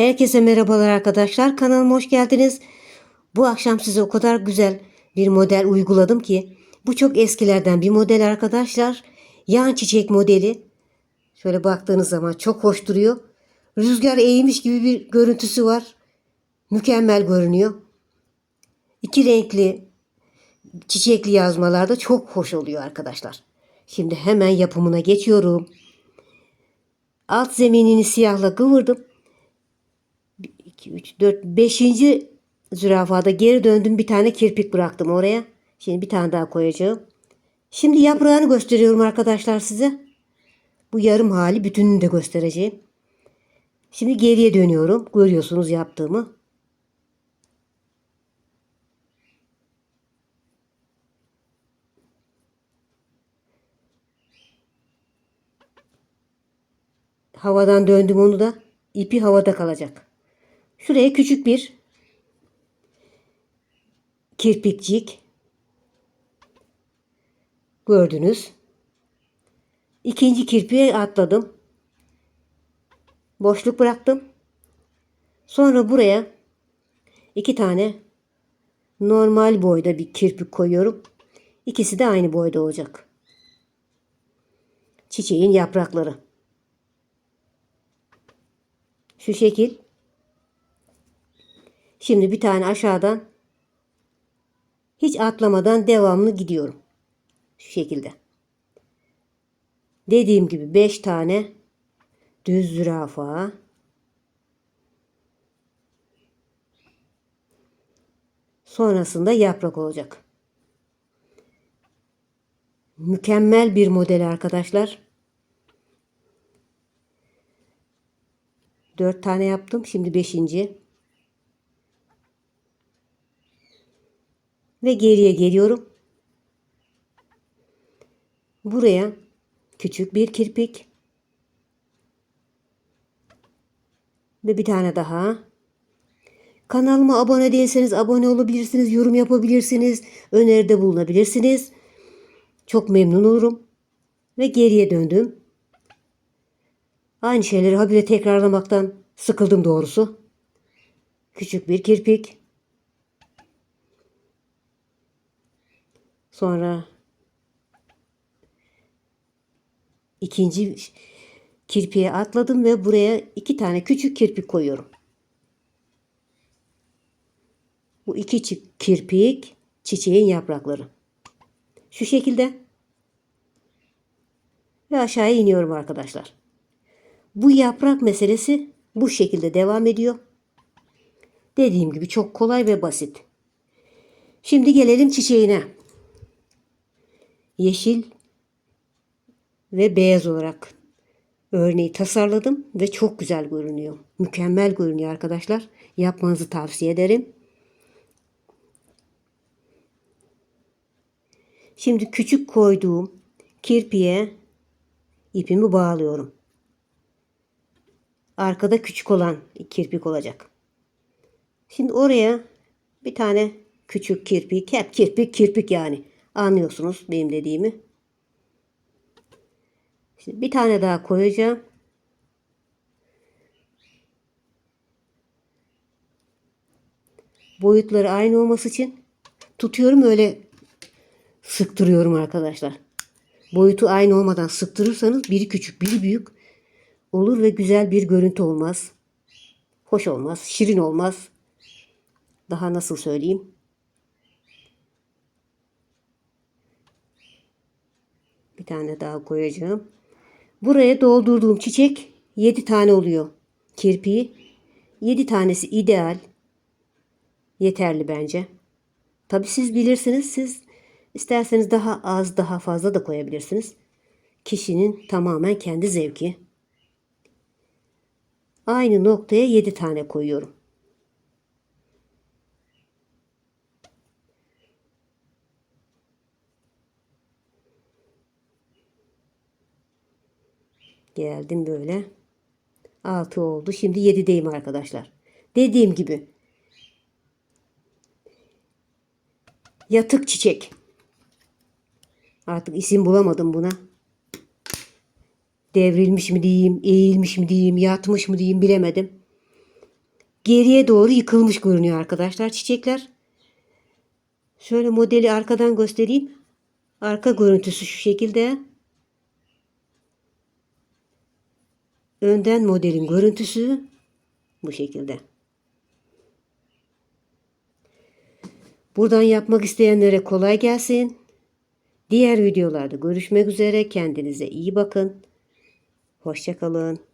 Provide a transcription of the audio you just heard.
Herkese merhabalar arkadaşlar. Kanalıma hoş geldiniz. Bu akşam size o kadar güzel bir model uyguladım ki. Bu çok eskilerden bir model arkadaşlar. Yan çiçek modeli. Şöyle baktığınız zaman çok hoş duruyor. Rüzgar eğmiş gibi bir görüntüsü var. Mükemmel görünüyor. İki renkli çiçekli yazmalarda çok hoş oluyor arkadaşlar. Şimdi hemen yapımına geçiyorum. Alt zeminini siyahla kıvırdım. 2, 3, 4, 5. zürafada geri döndüm. Bir tane kirpik bıraktım oraya. Şimdi bir tane daha koyacağım. Şimdi yaprağını gösteriyorum arkadaşlar size. Bu yarım hali bütününü de göstereceğim. Şimdi geriye dönüyorum. Görüyorsunuz yaptığımı. Havadan döndüm onu da. ipi havada kalacak. Şuraya küçük bir kirpikçik gördünüz. İkinci kirpiğe atladım. Boşluk bıraktım. Sonra buraya iki tane normal boyda bir kirpik koyuyorum. İkisi de aynı boyda olacak. Çiçeğin yaprakları. Şu şekil. Şimdi bir tane aşağıdan hiç atlamadan devamlı gidiyorum. Şu şekilde. Dediğim gibi 5 tane düz zürafa. Sonrasında yaprak olacak. Mükemmel bir model arkadaşlar. 4 tane yaptım. Şimdi 5. Ve geriye geliyorum. Buraya küçük bir kirpik. Ve bir tane daha. Kanalıma abone değilseniz abone olabilirsiniz, yorum yapabilirsiniz, öneride bulunabilirsiniz. Çok memnun olurum. Ve geriye döndüm. Aynı şeyleri habire tekrarlamaktan sıkıldım doğrusu. Küçük bir kirpik. Sonra ikinci kirpiğe atladım ve buraya iki tane küçük kirpik koyuyorum. Bu iki kirpik çiçeğin yaprakları. Şu şekilde. Ve aşağıya iniyorum arkadaşlar. Bu yaprak meselesi bu şekilde devam ediyor. Dediğim gibi çok kolay ve basit. Şimdi gelelim çiçeğine. Yeşil ve beyaz olarak örneği tasarladım ve çok güzel görünüyor. Mükemmel görünüyor arkadaşlar. Yapmanızı tavsiye ederim. Şimdi küçük koyduğum kirpiye ipimi bağlıyorum. Arkada küçük olan kirpik olacak. Şimdi oraya bir tane küçük kirpik, hep kirpik kirpik yani. Anlıyorsunuz benim dediğimi. Şimdi bir tane daha koyacağım. Boyutları aynı olması için tutuyorum öyle sıktırıyorum arkadaşlar. Boyutu aynı olmadan sıktırırsanız biri küçük biri büyük olur ve güzel bir görüntü olmaz. Hoş olmaz, şirin olmaz. Daha nasıl söyleyeyim? Bir tane daha koyacağım. Buraya doldurduğum çiçek 7 tane oluyor. Kirpiği. 7 tanesi ideal. Yeterli bence. Tabi siz bilirsiniz. Siz isterseniz daha az daha fazla da koyabilirsiniz. Kişinin tamamen kendi zevki. Aynı noktaya 7 tane koyuyorum. Geldim böyle. 6 oldu. Şimdi 7'deyim arkadaşlar. Dediğim gibi yatık çiçek. Artık isim bulamadım buna. Devrilmiş mi diyeyim, eğilmiş mi diyeyim, yatmış mı diyeyim bilemedim. geriye doğru yıkılmış görünüyor arkadaşlar çiçekler. Şöyle modeli arkadan göstereyim. Arka görüntüsü şu şekilde. Önden modelin görüntüsü bu şekilde. Buradan yapmak isteyenlere kolay gelsin. Diğer videolarda görüşmek üzere. Kendinize iyi bakın. Hoşçakalın.